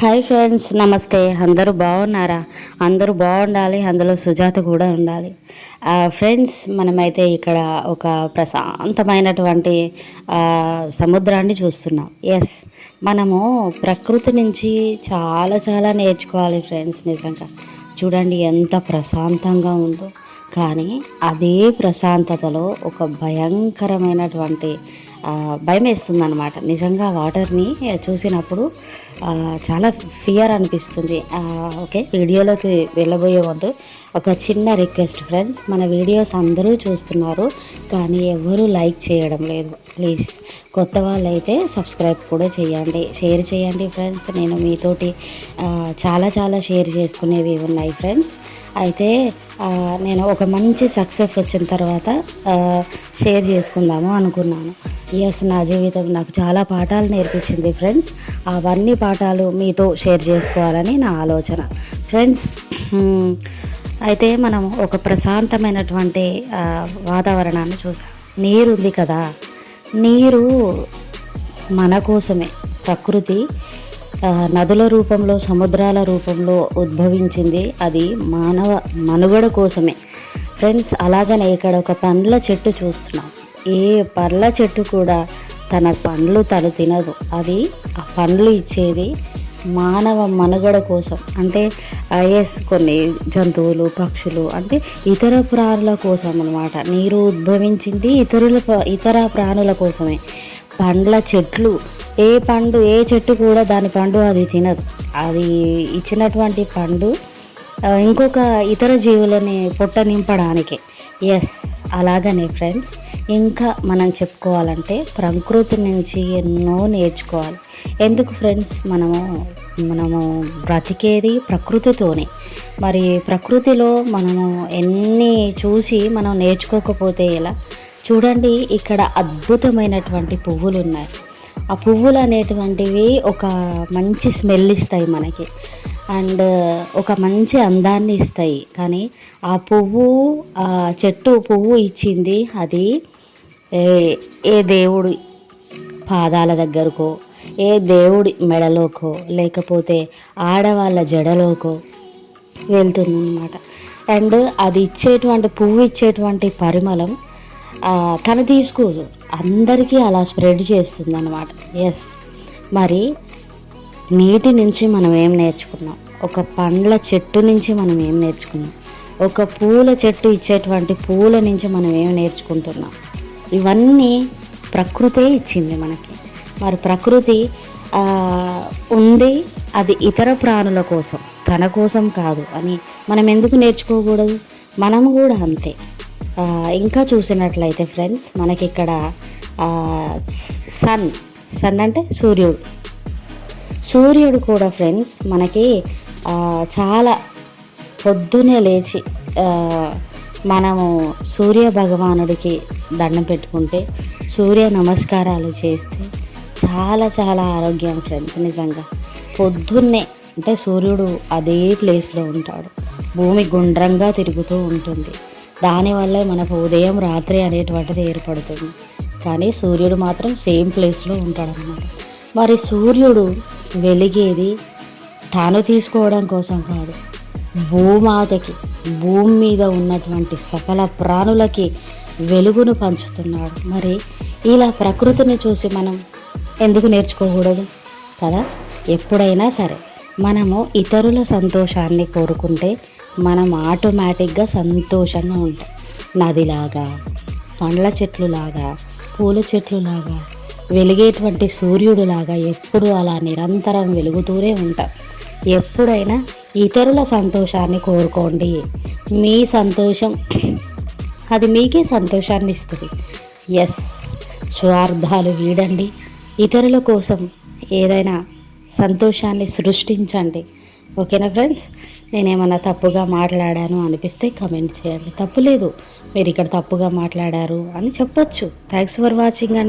Hi friends నమస్తే. అందరూ బాగున్నారా? అందరూ బాగుండాలి అందులో సుజాత కూడా ఉండాలి. ఫ్రెండ్స్ మనమైతే ఇక్కడ ఒక ప్రశాంతమైనటువంటి సముద్రాన్ని చూస్తున్నాం. ఎస్ మనము ప్రకృతి నుంచి చాలా చాలా నేర్చుకోవాలి ఫ్రెండ్స్ నిజంగా. చూడండి ఎంత ప్రశాంతంగా ఉందో. కానీ అదే ప్రశాంతతలో ఒక భయంకరమైనటువంటి భయం వేస్తుంది అనమాట నిజంగా వాటర్ని చూసినప్పుడు చాలా ఫియర్ అనిపిస్తుంది. ఓకే వీడియోలోకి వెళ్ళబోయే ముందు ఒక చిన్న రిక్వెస్ట్ ఫ్రెండ్స్ మన వీడియోస్ అందరూ చూస్తున్నారు కానీ ఎవరు లైక్ చేయడం లేదు. ప్లీజ్ కొత్త వాళ్ళైతే సబ్స్క్రైబ్ కూడా చేయండి. షేర్ చేయండి ఫ్రెండ్స్. నేను మీతోటి చాలా చాలా షేర్ చేసుకునేవి ఉన్నాయి ఫ్రెండ్స్. అయితే నేను ఒక మంచి సక్సెస్ వచ్చిన తర్వాత షేర్ చేసుకుందాము అనుకున్నాను. ఎస్ నా జీవితం నాకు చాలా పాఠాలు నేర్పించింది ఫ్రెండ్స్. అవన్నీ పాఠాలు మీతో షేర్ చేసుకోవాలని నా ఆలోచన. ఫ్రెండ్స్ అయితే మనం ఒక ప్రశాంతమైనటువంటి వాతావరణాన్ని చూసాం. నీరు ఉంది కదా. నీరు మన కోసమే. ప్రకృతి నదుల రూపంలో సముద్రాల రూపంలో ఉద్భవించింది. అది మానవ మనుగడ కోసమే. ఫ్రెండ్స్ అలాగనే ఇక్కడ ఒక పండ్ల చెట్టు చూస్తున్నాం. ఏ పండ్ల చెట్టు కూడా తన పండ్లు తను తినదు. అది ఆ పండ్లు ఇచ్చేది మానవ మనుగడ కోసం. అంటే ఎస్ కొన్ని జంతువులు పక్షులు అంటే ఇతర ప్రాణుల కోసం అనమాట నీరు ఉద్భవించింది ఇతరుల ఇతర ప్రాణుల కోసమే. పండ్ల చెట్లు ఏ పండు ఏ చెట్టు కూడా దాని పండు అది తినదు. అది ఇచ్చినటువంటి పండు ఇంకొక ఇతర జీవులని పొట్ట నింపడానికే ఎస్ అలాగనే ఫ్రెండ్స్ ఇంకా మనం చెప్పుకోవాలంటే ప్రకృతి నుంచి ఎన్నో నేర్చుకోవాలి. ఎందుకు ఫ్రెండ్స్ మనము మనము బ్రతికేది ప్రకృతితోనే. మరి ప్రకృతిలో మనము ఎన్ని చూసి మనం నేర్చుకోకపోతే ఎలా? చూడండి ఇక్కడ అద్భుతమైనటువంటి పువ్వులు ఉన్నాయి ఆ పువ్వులు అనేటువంటివి ఒక మంచి స్మెల్ ఇస్తాయి మనకి. అండ్ ఒక మంచి అందాన్ని ఇస్తాయి. కానీ ఆ పువ్వు ఆ చెట్టు పువ్వు ఇచ్చింది అది ఏ ఏ దేవుడి పాదాల దగ్గరకో ఏ దేవుడి మెడలోకో లేకపోతే ఆడవాళ్ళ జడలోకో వెళ్తుందన్నమాట. అండ్ అది ఇచ్చేటువంటి పువ్వు ఇచ్చేటువంటి పరిమళం తను తీసుకోదు. అందరికీ అలా స్ప్రెడ్ చేస్తుంది అనమాట ఎస్ మరి నీటి నుంచి మనం ఏం నేర్చుకున్నాం? ఒక పండ్ల చెట్టు నుంచి మనం ఏం నేర్చుకున్నాం? ఒక పూల చెట్టు ఇచ్చేటువంటి పూల నుంచి మనం ఏం నేర్చుకుంటున్నాం? ఇవన్నీ ప్రకృతే ఇచ్చింది మనకి. మరి ప్రకృతి ఉంది అది ఇతర ప్రాణుల కోసం తన కోసం కాదు అని మనం ఎందుకు నేర్చుకోకూడదు? మనం కూడా అంతే. ఇంకా చూసినట్లయితే ఫ్రెండ్స్ మనకి ఇక్కడ సన్ సన్ అంటే సూర్యుడు. సూర్యుడు కూడా ఫ్రెండ్స్ మనకి చాలా పొద్దునే లేచి మనము సూర్య భగవానుడికి దండం పెట్టుకుంటే సూర్య నమస్కారాలు చేస్తే చాలా చాలా ఆరోగ్యం ఫ్రెండ్స్ నిజంగా. పొద్దున్నే అంటే సూర్యుడు అదే ప్లేస్లో ఉంటాడు. భూమి గుండ్రంగా తిరుగుతూ ఉంటుంది. దానివల్లే మనకు ఉదయం రాత్రి అనేటువంటిది ఏర్పడుతుంది. కానీ సూర్యుడు మాత్రం సేమ్ ప్లేస్లో ఉంటాడనమాట మరి సూర్యుడు వెలిగేది తాను తీసుకోవడం కోసం కాదు. భూమాతకి భూమి మీద ఉన్నటువంటి సకల ప్రాణులకి వెలుగును పంచుతున్నాడు. మరి ఇలా ప్రకృతిని చూసి మనం ఎందుకు నేర్చుకోకూడదు? కదా? ఎప్పుడైనా సరే మనము ఇతరుల సంతోషాన్ని కోరుకుంటే మనం ఆటోమేటిక్గా సంతోషంగా ఉంటాం. నదిలాగా పండ్ల చెట్లులాగా పూల చెట్లులాగా వెలిగేటువంటి సూర్యుడులాగా ఎప్పుడు అలా నిరంతరం వెలుగుతూనే ఉంటాం. ఎప్పుడైనా ఇతరుల సంతోషాన్ని కోరుకోండి. మీ సంతోషం అది మీకే సంతోషాన్ని ఇస్తుంది. ఎస్ స్వార్థాలు వీడండి. ఇతరుల కోసం ఏదైనా సంతోషాన్ని సృష్టించండి. ఓకేనా ఫ్రెండ్స్? నేనేమన్నా తప్పుగా మాట్లాడాను అనిపిస్తే కమెంట్ చేయండి. తప్పు లేదు. మీరు ఇక్కడ తప్పుగా మాట్లాడారు అని చెప్పొచ్చు. థ్యాంక్స్ ఫర్ వాచింగ్ అండి